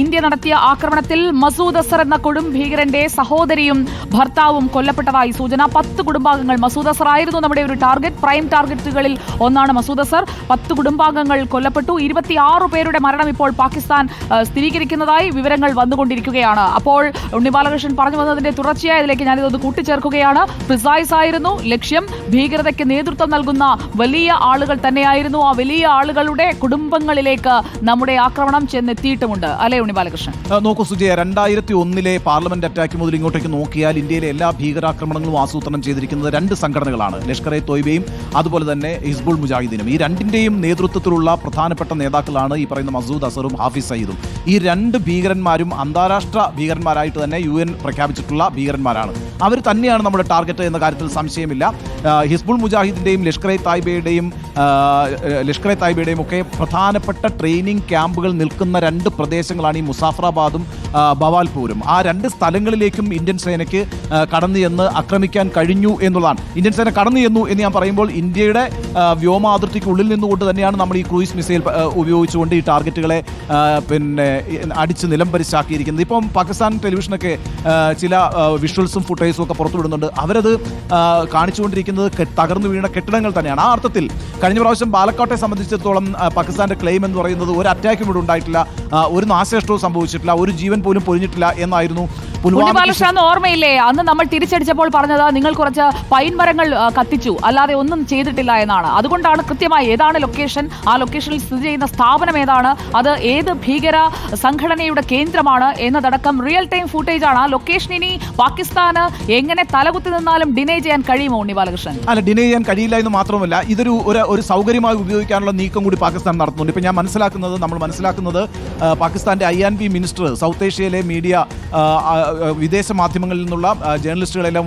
India നടത്തിയ ആക്രമണത്തിൽ മസൂദ് അസർ എന്ന കൊടും ഭീകരന്റെ സഹോദരിയും ഭർത്താവും കൊല്ലപ്പെട്ടതായി സൂചന. പത്ത് കുടുംബാംഗങ്ങൾ മസൂദ് അസർ ആയിരുന്നു നമ്മുടെ ഒരു ടാർഗറ്റ്. പ്രൈം ടാർഗറ്റുകളിൽ ഒന്നാണ് മസൂദ് അസർ. പത്ത് കുടുംബാംഗങ്ങൾ കൊല്ലപ്പെട്ടു. ഇരുപത്തിയാറ് പേരുടെ മരണം ഇപ്പോൾ പാകിസ്ഥാൻ സ്ഥിരീകരിക്കുന്നതായി വിവരങ്ങൾ വന്നുകൊണ്ടിരിക്കുകയാണ്. അപ്പോൾ ഉണ്ണി ബാലകൃഷ്ണൻ പറഞ്ഞു വന്നതിന്റെ തുടർച്ചയായി ഇതിലേക്ക് ഞാനിതൊന്ന് കൂട്ടിച്ചേർക്കുകയാണ്. പ്രിസൈസ് ആയിരുന്നു. ലക്ഷ്യം ഭീകരതയ്ക്ക് നേതൃത്വം നൽകുന്ന വലിയ ആളുകൾ തന്നെയായിരുന്നു. ആ വലിയ ആളുകളുടെ കുടുംബങ്ങളിലേക്ക് നമ്മുടെ ആക്രമണം ചെന്നെത്തിയിട്ടുമുണ്ട്. അല്ലേ ഉണ്ണി ബാലകൃഷ്ണൻ? നോക്കൂ സുജയ രണ്ടായിരത്തി ഒന്നിലെ പാർലമെന്റ് അറ്റാക്ക് മുതൽ ഇങ്ങോട്ടേക്ക് നോക്കിയാൽ ഇന്ത്യയിലെ എല്ലാ ഭീകരാക്രമണങ്ങളും ആസൂത്രണം ചെയ്തിരിക്കുന്നത് രണ്ട് സംഘടനകളാണ് ലഷ്കർ എ തോയ്ബയും അതുപോലെ തന്നെ ഹിസ്ബുൾ മുജാഹിദീനും. ഈ രണ്ടിന്റെയും നേതൃത്വത്തിലുള്ള പ്രധാനപ്പെട്ട നേതാക്കളാണ് ഈ പറയുന്ന മസൂദ് അസറും ഹാഫിസ് സയ്യിദും. ഈ രണ്ട് ഭീകരന്മാരും അന്താരാഷ്ട്ര ഭീകരന്മാരായിട്ട് തന്നെ യു എൻ പ്രഖ്യാപിച്ചിട്ടുള്ള ഭീകരന്മാരാണ്. അവർ തന്നെയാണ് നമ്മുടെ ടാർഗറ്റ് എന്ന കാര്യത്തിൽ സംശയമില്ല. ഹിസ്ബുൾ മുജാഹിദിന്റെയും ലഷ്കർ എ തായ്ബയുടെയും ലഷ്കർ തായ്ബയുടെയും ഒക്കെ പ്രധാനപ്പെട്ട ട്രെയിനിങ് ക്യാമ്പുകൾ നിൽക്കുന്ന രണ്ട് പ്രദേശങ്ങളാണ് ഈ മുസാഫറാബാദും ബവാൽപൂരും. ആ രണ്ട് സ്ഥലങ്ങളിലേക്കും ഇന്ത്യൻ സേനയ്ക്ക് കടന്നു ചെന്ന് ആക്രമിക്കാൻ കഴിഞ്ഞു എന്നുള്ളതാണ്. ഇന്ത്യൻ സേന കടന്നു ചെന്നു എന്ന് ഞാൻ പറയുമ്പോൾ ഇന്ത്യയുടെ വ്യോമാതിർത്തിക്കുള്ളിൽ നിന്നുകൊണ്ട് തന്നെയാണ് നമ്മൾ ഈ ക്രൂയിസ് മിസൈൽ ഉപയോഗിച്ചുകൊണ്ട് ഈ ടാർഗറ്റുകളെ പിന്നെ അടിച്ച് നിലംപരിശാക്കിയിരിക്കുന്നത് ഇപ്പം പാകിസ്ഥാൻ ടെലിവിഷനൊക്കെ ചില വിഷ്വൽസും ഫുട്ടേജും ഒക്കെ പുറത്തുവിടുന്നുണ്ട്. അവരത് കാണിച്ചുകൊണ്ടിരിക്കുന്നത് തകർന്നു വീണ കെട്ടിടങ്ങൾ തന്നെയാണ്. ആ അർത്ഥത്തിൽ കഴിഞ്ഞ പ്രാവശ്യം പാലക്കാട്ടെ സംബന്ധിച്ചിടത്തോളം പാകിസ്ഥാന്റെ ക്ലെയിം എന്ന് പറയുന്നത് ഒരു അറ്റാക്കും ഇവിടെ ഉണ്ടായിട്ടില്ല. ഒരു നാശനഷ്ടവും സംഭവിച്ചിട്ടില്ല. ഒരു ജീവൻ പോലും പൊലിഞ്ഞിട്ടില്ല എന്നായിരുന്നു ബാലകൃഷ്ണൻ ഓർമ്മയില്ലേ? അന്ന് നമ്മൾ തിരിച്ചടിച്ചപ്പോൾ പറഞ്ഞത് നിങ്ങൾ കുറച്ച് പൈൻ മരങ്ങൾ കത്തിച്ചു. അല്ലാതെ ഒന്നും ചെയ്തിട്ടില്ല എന്നാണ്. അതുകൊണ്ടാണ് കൃത്യമായി ഏതാണ് ലൊക്കേഷൻ ആ ലൊക്കേഷനിൽ സ്ഥിതി ചെയ്യുന്ന സ്ഥാപനം ഏതാണ് അത് ഏത് ഭീകര സംഘടനയുടെ കേന്ദ്രമാണ് എന്നതടക്കം റിയൽ ടൈം ഫുട്ടേജ് ആണ്. ആ ലൊക്കേഷൻ ഇനി പാകിസ്ഥാന് എങ്ങനെ തലകുത്തി നിന്നാലും ഡിനേ ചെയ്യാൻ കഴിയുമോ ഉണ്ണി ബാലകൃഷ്ണൻ അല്ല ഡിനേ ചെയ്യാൻ കഴിയില്ല എന്ന് മാത്രമല്ല ഇതൊരു ഒരു ഒരു സൗകര്യമായി ഉപയോഗിക്കാനുള്ള നീക്കം കൂടി പാകിസ്ഥാൻ നടത്തുന്നുണ്ട്. ഇപ്പം ഞാൻ മനസ്സിലാക്കുന്നത് നമ്മൾ മനസ്സിലാക്കുന്നത് പാകിസ്ഥാന്റെ I and B minister South ഏഷ്യയിലെ മീഡിയ വിദേശ മാധ്യമങ്ങളിൽ നിന്നുള്ള ജേർണലിസ്റ്റുകളെല്ലാം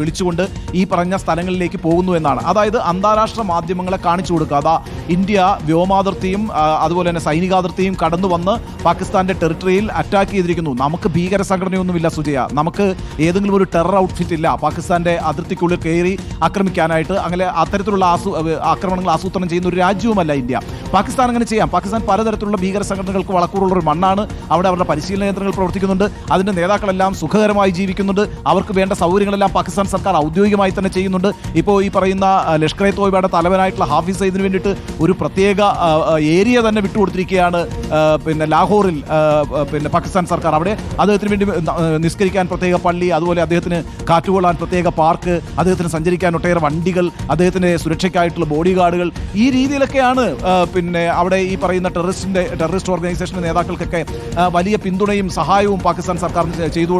വിളിച്ചുകൊണ്ട് ഈ പറഞ്ഞ സ്ഥലങ്ങളിലേക്ക് പോകുന്നു എന്നാണ്. അതായത് അന്താരാഷ്ട്ര മാധ്യമങ്ങളെ കാണിച്ചു കൊടുക്കുക. അതാ ഇന്ത്യ വ്യോമാതിർത്തിയും അതുപോലെ തന്നെ സൈനികാതിർത്തിയും കടന്നു വന്ന് പാകിസ്ഥാന്റെ ടെറിട്ടറിയിൽ അറ്റാക്ക് ചെയ്തിരിക്കുന്നു. നമുക്ക് ഭീകര സംഘടനയൊന്നുമില്ല സുജയ. നമുക്ക് ഏതെങ്കിലും ഒരു ടെറർ ഔട്ട്ഫിറ്റ് ഇല്ല. പാകിസ്ഥാന്റെ അതിർത്തിക്കുള്ളിൽ കയറി ആക്രമിക്കാനായിട്ട് അങ്ങനെ അത്തരത്തിലുള്ള ആസു ആക്രമണങ്ങൾ ആസൂത്രണം ചെയ്യുന്ന ഒരു രാജ്യവുമല്ല ഇന്ത്യ. പാകിസ്ഥാൻ അങ്ങനെ ചെയ്യാം. പാകിസ്ഥാൻ പലതരത്തിലുള്ള ഭീകര സംഘടനകൾക്ക് വളക്കൂറുള്ള ഒരു മണ്ണാണ്. അവിടെ അവരുടെ പരിശീലന കേന്ദ്രങ്ങൾ പ്രവർത്തിക്കുന്നുണ്ട്. അതിന്റെ നേതാക്കളെല്ലാം സുഖകരമായി ജീവിക്കുന്നുണ്ട്. അവർക്ക് വേണ്ട സൗകര്യങ്ങളെല്ലാം പാകിസ്ഥാൻ സർക്കാർ ഔദ്യോഗികമായി തന്നെ ചെയ്യുന്നുണ്ട്. ഇപ്പോൾ ഈ പറയുന്ന ലഷ്കർ എ തോയ്ബയുടെ തലവനായിട്ടുള്ള ഹാഫിസ് സയ്യിദിന് വേണ്ടിയിട്ട് ഒരു പ്രത്യേക ഏരിയ തന്നെ വിട്ടുകൊടുത്തിരിക്കുകയാണ് പിന്നെ ലാഹോറിൽ പിന്നെ പാകിസ്ഥാൻ സർക്കാർ. അവിടെ അദ്ദേഹത്തിന് വേണ്ടി നിസ്കരിക്കാൻ പ്രത്യേക പള്ളി അതുപോലെ അദ്ദേഹത്തിന് കാറ്റുകൊള്ളാൻ പ്രത്യേക പാർക്ക് അദ്ദേഹത്തിന് സഞ്ചരിക്കാൻ ഒട്ടേറെ വണ്ടികൾ അദ്ദേഹത്തിന്റെ സുരക്ഷയ്ക്കായിട്ടുള്ള ബോഡി ഗാർഡുകൾ ഈ രീതിയിലൊക്കെയാണ് പിന്നെ അവിടെ ഈ പറയുന്ന ടെററിസ്റ്റിന്റെ ടെററിസ്റ്റ് ഓർഗനൈസേഷന്റെ നേതാക്കൾക്കൊക്കെ വലിയ പിന്തുണയും സഹായവും പാകിസ്ഥാൻ സർക്കാർ ചെയ്തു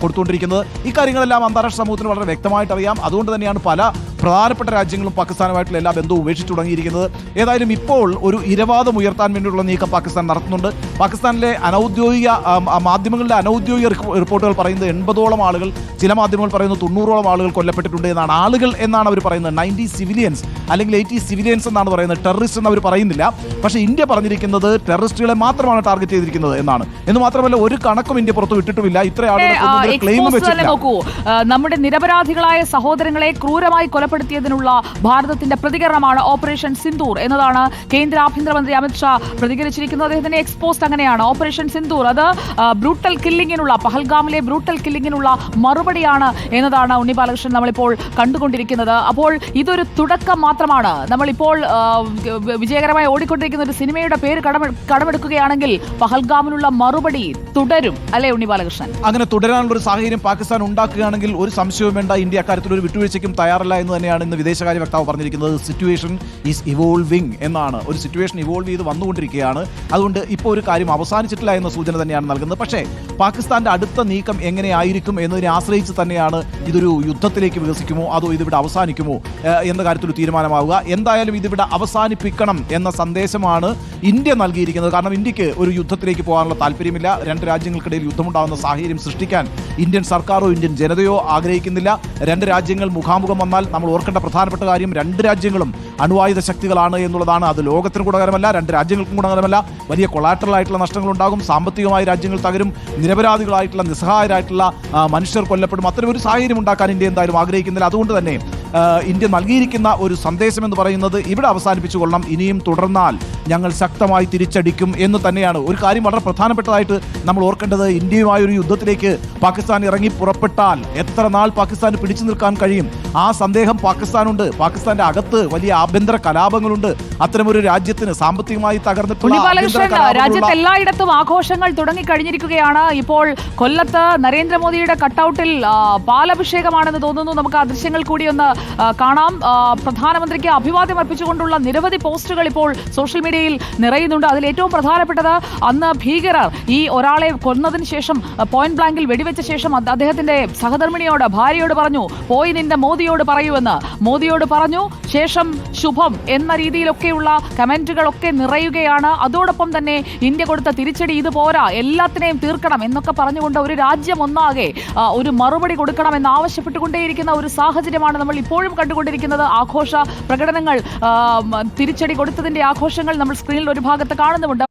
കൊടുത്തുകൊണ്ടിരിക്കുന്നത്. ഇക്കാര്യങ്ങളെല്ലാം അന്താരാഷ്ട്ര സമൂഹത്തിന് വളരെ വ്യക്തമായിട്ട് അറിയാം അതുകൊണ്ട് തന്നെയാണ് പല പ്രധാനപ്പെട്ട രാജ്യങ്ങളും പാകിസ്ഥാനുമായിട്ടുള്ള എല്ലാ ബന്ധവും ഉപേക്ഷിച്ചു തുടങ്ങിയിരിക്കുന്നത്. ഏതായാലും ഇപ്പോൾ ഒരു ഇരവാദം ഉയർത്താൻ വേണ്ടിയുള്ള നീക്കം പാകിസ്ഥാൻ നടത്തുന്നുണ്ട്. പാകിസ്ഥാനിലെ അനൗദ്യോഗിക മാധ്യമങ്ങളുടെ അനൌദ്യോഗിക റിപ്പോർട്ടുകൾ പറയുന്നത് എൺപതോളം ആളുകൾ ചില മാധ്യമങ്ങൾ പറയുന്നു തൊണ്ണൂറോളം ആളുകൾ കൊല്ലപ്പെട്ടിട്ടുണ്ട് എന്നാണ് ആളുകൾ എന്നാണ് അവർ പറയുന്നത്. നയന്റി സിവിലിയൻസ് അല്ലെങ്കിൽ എയ്റ്റി സിവിലിയൻസ് എന്നാണ് പറയുന്നത്. ടെററിസ്റ്റ് എന്ന് അവർ പറയുന്നില്ല. പക്ഷേ ഇന്ത്യ പറഞ്ഞിരിക്കുന്നത് ടെററിസ്റ്റുകളെ മാത്രമാണ് ടാർഗറ്റ് ചെയ്തിരിക്കുന്നത് എന്നാണ്. എന്ന് മാത്രമല്ല ഒരു കണക്കും ഇന്ത്യ പുറത്തു വിട്ടിട്ടുമില്ല. ഇത്ര ആളുകൾ ക്ലെയിം വെച്ചിട്ടില്ല. നമ്മുടെ നിരപരാധികളായ സഹോദരങ്ങളെ ക്രൂരമായി കൊലപ്പെടുത്തിയതിനുള്ള ഭാരതത്തിന്റെ പ്രതികരണമാണ് ഓപ്പറേഷൻ സിന്ദൂർ എന്നതാണ് കേന്ദ്ര ആഭ്യന്തരമന്ത്രി അമിത്ഷാ പ്രതികരിച്ചിരിക്കുന്നത്. അദ്ദേഹത്തിന്റെ എക്സ്പോസ്റ്റ് അങ്ങനെയാണ്. ഓപ്പറേഷൻ സിന്ദൂർ അത് ബ്രൂട്ടൽ കില്ലിങ്ങിനുള്ള പഹൽഗാമിലെ ബ്രൂട്ടൽ കില്ലിങ്ങിനുള്ള മറുപടിയാണ് എന്നതാണ് ഉണ്ണി ബാലകൃഷ്ണൻ നമ്മളിപ്പോൾ കണ്ടുകൊണ്ടിരിക്കുന്നത്. അപ്പോൾ ഇതൊരു തുടക്കം മാത്രമാണ്. നമ്മളിപ്പോൾ വിജയകരമായി ഓടിക്കൊണ്ടിരിക്കുന്ന ഒരു സിനിമയുടെ പേര് കടമെ- കടമെടുക്കുകയാണെങ്കിൽ പഹൽഗാമിനുള്ള മറുപടി തുടരും. അല്ലേ ഉണ്ണി ബാലകൃഷ്ണൻ? അങ്ങനെ തുടരാനുള്ള ഒരു സാഹചര്യം പാകിസ്ഥാൻ ഉണ്ടാക്കുകയാണെങ്കിൽ ഒരു സംശയവും വേണ്ട. ഇന്ത്യ അക്കാര്യത്തിൽ ഒരു വിട്ടുവീഴ്ചയ്ക്കും തയ്യാറല്ല എന്ന് തന്നെയാണ് ഇന്ന് വിദേശകാര്യ വക്താവ് പറഞ്ഞിരിക്കുന്നത്. സിറ്റുവേഷൻ ഈസ് ഇവോൾവിംഗ് എന്നാണ്. ഒരു സിറ്റുവേഷൻ ഇവോൾവ് ചെയ്ത് വന്നുകൊണ്ടിരിക്കുകയാണ്. അതുകൊണ്ട് ഇപ്പോൾ ഒരു കാര്യം അവസാനിച്ചിട്ടില്ല എന്ന സൂചന തന്നെയാണ് നൽകുന്നത്. പക്ഷേ പാകിസ്ഥാന്റെ അടുത്ത നീക്കം എങ്ങനെയായിരിക്കും എന്നതിനെ ആശ്രയിച്ച് തന്നെയാണ് ഇതൊരു യുദ്ധത്തിലേക്ക് വികസിക്കുമോ? അതോ ഇതിവിടെ അവസാനിക്കുമോ? എന്ന കാര്യത്തിലൊരു തീരുമാനമാവുക. എന്തായാലും ഇതിവിടെ അവസാനിപ്പിക്കണം എന്ന സന്ദേശമാണ് ഇന്ത്യ നൽകിയിരിക്കുന്നത്. കാരണം ഇന്ത്യയ്ക്ക് ഒരു യുദ്ധത്തിലേക്ക് പോകാനുള്ള താല്പര്യമില്ല. രണ്ട് രാജ്യങ്ങൾക്കിടയിൽ യുദ്ധമുണ്ടാകുന്ന സാഹചര്യം സൃഷ്ടിക്കാൻ ഇന്ത്യൻ സർക്കാരോ ഇന്ത്യൻ ജനതയോ ആഗ്രഹിക്കുന്നില്ല. രണ്ട് രാജ്യങ്ങൾ മുഖാമുഖം വന്നാൽ നമ്മൾ ഓർക്കേണ്ട പ്രധാനപ്പെട്ട കാര്യം രണ്ട് രാജ്യങ്ങളും അണുവായുധ ശക്തികളാണ് എന്നുള്ളതാണ്. അത് ലോകത്തിന് ഗുണകരമല്ല രണ്ട് രാജ്യങ്ങൾക്കും ഗുണകരമല്ല വലിയ കൊളാറ്ററൽ ആയിട്ടുള്ള നഷ്ടങ്ങൾ ഉണ്ടാകും സാമ്പത്തികമായി രാജ്യങ്ങൾ തകരും നിരപരാധികളായിട്ടുള്ള നിസ്സഹായരായിട്ടുള്ള മനുഷ്യർ കൊല്ലപ്പെടും. അത്തരം ഒരു സാഹചര്യം ഉണ്ടാക്കാൻ ഇന്ത്യ എന്തായാലും ആഗ്രഹിക്കുന്നില്ല. അതുകൊണ്ട് തന്നെ ഇന്ത്യ നൽകിയിരിക്കുന്ന ഒരു സന്ദേശം എന്ന് പറയുന്നത് ഇവിടെ അവസാനിപ്പിച്ചു കൊള്ളണം ഇനിയും തുടർന്നാൽ ഞങ്ങൾ ശക്തമായി തിരിച്ചടിക്കും എന്ന് തന്നെയാണ്. ഒരു കാര്യം വളരെ പ്രധാനപ്പെട്ടതായിട്ട് നമ്മൾ ഓർക്കേണ്ടത് ഇന്ത്യയുമായി ഒരു യുദ്ധത്തിലേക്ക് പാകിസ്ഥാൻ ഇറങ്ങി പുറപ്പെട്ടാൽ എത്ര നാൾ പാകിസ്ഥാന് പിടിച്ചു നിൽക്കാൻ കഴിയും? ആ സന്ദേഹം പാകിസ്ഥാനുണ്ട്. പാകിസ്ഥാന്റെ അകത്ത് വലിയ ആഭ്യന്തര കലാപങ്ങളുണ്ട്. അത്തരമൊരു രാജ്യത്തിന് സാമ്പത്തികമായി തകർന്നിട്ടുള്ള കലാപങ്ങളുള്ള രാജ്യത്ത് എല്ലായിടത്തും ആഘോഷങ്ങൾ തുടങ്ങിക്കഴിഞ്ഞിരിക്കുകയാണ്. ഇപ്പോൾ കൊല്ലത്ത് നരേന്ദ്രമോദിയുടെ കട്ടൗട്ടിൽ പാലഭിഷേകമാണെന്ന് തോന്നുന്നു. നമുക്ക് ആ ദൃശ്യങ്ങൾ കൂടി ഒന്ന് കാണാം. പ്രധാനമന്ത്രിക്ക് അഭിവാദ്യം അർപ്പിച്ചുകൊണ്ടുള്ള നിരവധി പോസ്റ്റുകൾ ഇപ്പോൾ സോഷ്യൽ മീഡിയയിൽ നിറയുന്നുണ്ട്. അതിൽ ഏറ്റവും പ്രധാനപ്പെട്ടത് അന്ന് ഭീകരർ ഈ ഒരാളെ കൊന്നതിന് ശേഷം പോയിന്റ് ബ്ലാങ്കിൽ വെടിവെച്ച ശേഷം അദ്ദേഹത്തിന്റെ സഹധർമ്മിണിയോട് ഭാര്യയോട് പറഞ്ഞു പോയി നിന്റെ മോദിയോട് പറയൂ എന്ന് മോദിയോട് പറഞ്ഞു ശേഷം ശുഭം എന്ന രീതിയിലൊക്കെയുള്ള കമന്റുകളൊക്കെ നിറയുകയാണ്. അതോടൊപ്പം തന്നെ ഇന്ത്യ കൊടുത്ത തിരിച്ചടി ഇത് പോരാ എല്ലാത്തിനെയും തീർക്കണം എന്നൊക്കെ പറഞ്ഞുകൊണ്ട് ഒരു രാജ്യം ഒന്നാകെ ഒരു മറുപടി കൊടുക്കണം എന്ന് ആവശ്യപ്പെട്ടുകൊണ്ടേയിരിക്കുന്ന ഒരു സാഹചര്യമാണ് നമ്മൾ ഇപ്പോഴും കണ്ടുകൊണ്ടിരിക്കുന്നത്. ആഘോഷ പ്രകടനങ്ങൾ തിരിച്ചടി കൊടുത്തതിന്റെ ആഘോഷങ്ങൾ നമ്മൾ സ്ക്രീനിൽ ഒരു ഭാഗത്ത് കാണുന്നുമുണ്ട്.